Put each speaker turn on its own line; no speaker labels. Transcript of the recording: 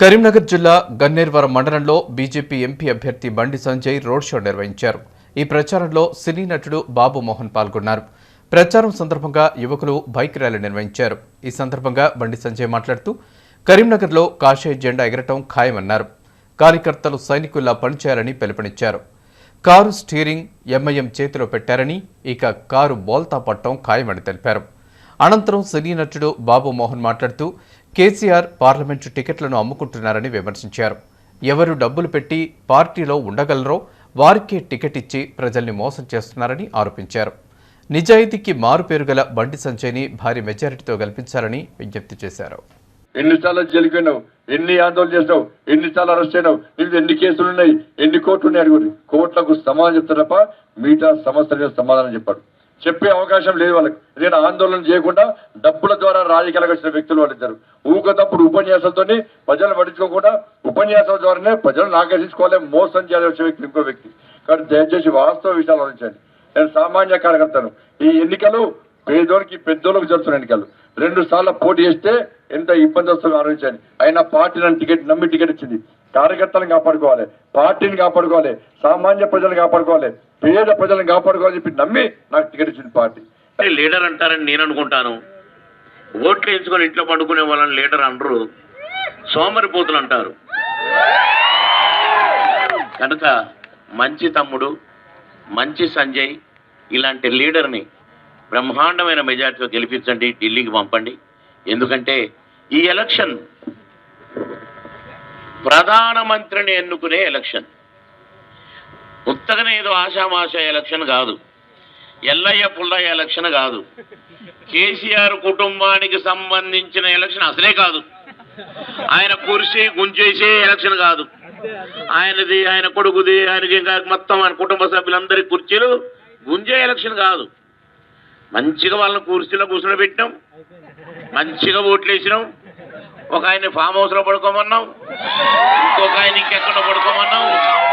కరీంనగర్ జిల్లా గన్నేర్వరం మండలంలో BJP MP అభ్యర్థి బండి సంజయ్ రోడ్ షో నిర్వహించారు. ఈ ప్రచారంలో సినీ నటుడు బాబు మోహన్ పాల్గొన్నారు. ప్రచారం సందర్భంగా యువకులు బైక్ ర్యాలీ నిర్వహించారు. ఈ సందర్భంగా బండి సంజయ్ మాట్లాడుతూ కరీంనగర్లో కాషాయ జెండా ఎగరటం ఖాయమన్నారు. కార్యకర్తలు సైనికుల్లా పనిచేయాలని పిలుపునిచ్చారు. కారు స్టీరింగ్ ఎంఐఎం చేతిలో పెట్టారని ఇక కారు బోల్తా పట్టడం ఖాయమని తెలిపారు. అనంతరం సినీ నటుడు బాబు మోహన్ మాట్లాడుతూ కేసీఆర్ పార్లమెంటు టికెట్లను అమ్ముకుంటున్నారని విమర్శించారు. ఎవరు డబ్బులు పెట్టి పార్టీలో ఉండగలరో వారికే టికెట్ ఇచ్చి ప్రజల్ని మోసం చేస్తున్నారని ఆరోపించారు. నిజాయితీకి మారుపేరు గల బండి సంజయ్ని భారీ మెజారిటీతో గెలిపించాలని విజ్ఞప్తి చేశారు.
ఎన్నిసార్లు జైలుకి ఎన్ని ఆందోళన చేసినావు ఎన్నిసార్లు అరెస్ట్ అయినావు నీకు ఎన్ని కేసులు ఉన్నాయి ఎన్ని కోట్లు ఉన్నాయి? అడుగురి కోర్టులకు సమాధానం చెప్తారు తప్ప మిగతా సమస్యల సమాధానం చెప్పాడు. చెప్పే అవకాశం లేదు వాళ్ళకి. నేను ఆందోళన చేయకుండా డబ్బుల ద్వారా రాజకీయాలకు వచ్చిన వ్యక్తులు వాళ్ళిద్దరు. ఊకతప్పుడు ఉపన్యాసాలతోని ప్రజలు పట్టించుకోకుండా ఉపన్యాసాల ద్వారానే ప్రజలను ఆకర్షించుకోవాలి మోసం చేయాలి వచ్చే వ్యక్తి ఇంకో వ్యక్తి. కాబట్టి దయచేసి వాస్తవ విషయాలు ఆలోచించండి. నేను సామాన్య కార్యకర్తను. ఈ ఎన్నికలు పేదోనికి పెద్దోళ్ళకి జరుగుతున్న ఎన్నికలు. రెండు సార్లు పోటీ చేస్తే ఎంత ఇబ్బంది వస్తుందో ఆలోచించండి. అయినా పార్టీ నన్ను టికెట్ నమ్మి టికెట్ ఇచ్చింది. కార్యకర్తలను కాపాడుకోవాలి. పార్టీని కాపాడుకోవాలి. సామాన్య ప్రజలను కాపాడుకోవాలి. పేద ప్రజలను కాపాడుకోవాలని చెప్పి నమ్మి నాకు టికెట్ ఇచ్చింది పార్టీ.
లీడర్ అంటారని నేను అనుకుంటాను. ఓట్లు వేయించుకొని ఇంట్లో పండుకునే వాళ్ళని లీడర్ అనరు. సోమరిపోతులు అంటారు. కనుక మంచి తమ్ముడు మంచి సంజయ్ ఇలాంటి లీడర్ని బ్రహ్మాండమైన మెజార్టీతో గెలిపించండి ఢిల్లీకి పంపండి. ఎందుకంటే ఈ ఎలక్షన్ ప్రధానమంత్రిని ఎన్నుకునే ఎలక్షన్. ఉత్తగనే ఏదో ఆషామాష ఎలక్షన్ కాదు. ఎల్లయ్య పుల్లయ్య ఎలక్షన్ కాదు. కేసీఆర్ కుటుంబానికి సంబంధించిన ఎలక్షన్ అసలే కాదు. ఆయన కుర్చీ గుంజేసే ఎలక్షన్ కాదు. ఆయనది ఆయన కొడుకుది ఆయనకి ఇంకా మొత్తం ఆయన కుటుంబ సభ్యులందరి కుర్చీలు గుంజే ఎలక్షన్ కాదు. మంచిగా వాళ్ళని కుర్చీలో కూర్చొని పెట్టినాం. మంచిగా ఓట్లు వేసినాం. ఒక ఆయన ఫామ్ హౌస్లో పడుకోమన్నాం. ఇంకొక ఆయన ఇంకెక్కడ పడుకోమన్నాం.